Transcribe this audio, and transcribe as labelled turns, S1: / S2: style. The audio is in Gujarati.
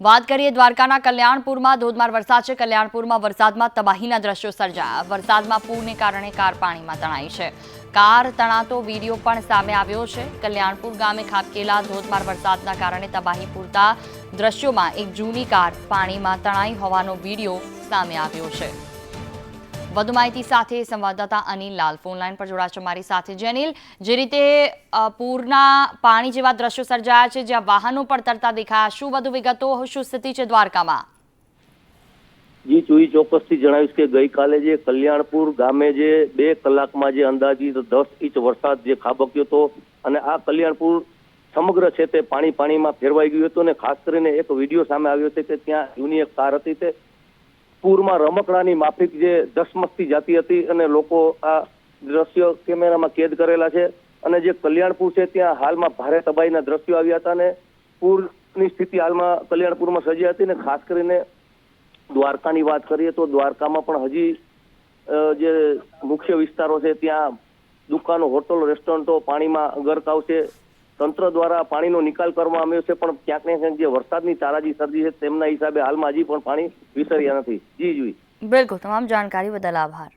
S1: વાત કરીએ દ્વારકાના કલ્યાણપુરમાં. ધોધમાર વરસાદ છે. કલ્યાણપુરમાં વરસાદમાં તબાહીના દ્રશ્યો સર્જાયા. વરસાદમાં પૂરને કારણે કાર પાણીમાં તણાઈ છે. કાર તણાતો વીડિયો પણ સામે આવ્યો છે. કલ્યાણપુર ગામે ખાબકેલા ધોધમાર વરસાદના કારણે તબાહી પૂરતા દ્રશ્યોમાં એક જૂની કાર પાણીમાં તણાઈ હોવાનો વીડિયો સામે આવ્યો છે. વધુ માહિતી સાથે સંવાદદાતા અનિલ લાલ. ફોનલાઈન પર જોડાશે મારી સાથે. જે અનિલ, જે રીતે પૂરના પાણી જેવા દ્રશ્યો સર્જાયા છે, જ્યાં વાહનો પણ તરતા દેખાયા, શું વધુ વિગતો, શું સ્થિતિ છે દ્વારકામાં?
S2: જી ચોઈ ચોક્કસથી જણાવીશ કે ગઈકાલે જે કલ્યાણપુર ગામે જે બે કલાકમાં જે અંદાજિત દસ ઇંચ વરસાદ જે ખાબક્યો હતો અને આ કલ્યાણપુર સમગ્ર છે તે પાણી પાણીમાં ફેરવાઈ ગયું હતું અને ખાસ કરીને એક વીડિયો સામે આવ્યો છે કે ત્યાં જૂની એક કાર હતી તે પૂરમાં રમકડાની માફિક જે ધસમસતી જાતી હતી અને લોકો આ દ્રશ્ય કેમેરામાં કેદ કરેલા છે અને જે કલ્યાણપુર છે ત્યાં હાલમાં ભારે તબાહીના દ્રશ્યો આવ્યા હતા અને પૂરની સ્થિતિ હાલમાં કલ્યાણપુરમાં સજી હતી અને ખાસ કરીને દ્વારકાની વાત કરીએ તો દ્વારકામાં પણ હજી જે મુખ્ય વિસ્તારો છે ત્યાં દુકાનો, હોટલ, રેસ્ટોરન્ટો પાણીમાં ગરકાવ છે. તંત્ર દ્વારા પાણીનો નિકાલ કરવામાં આવ્યો છે, પણ ક્યાંક ને ક્યાંક જે વરસાદની તારાજી સર્જી છે, તેમના હિસાબે હાલમાં હજી પણ પાણી વિસર્યા નથી. જી જી.
S1: બિલકુલ, તમામ જાણકારી બદલ આભાર.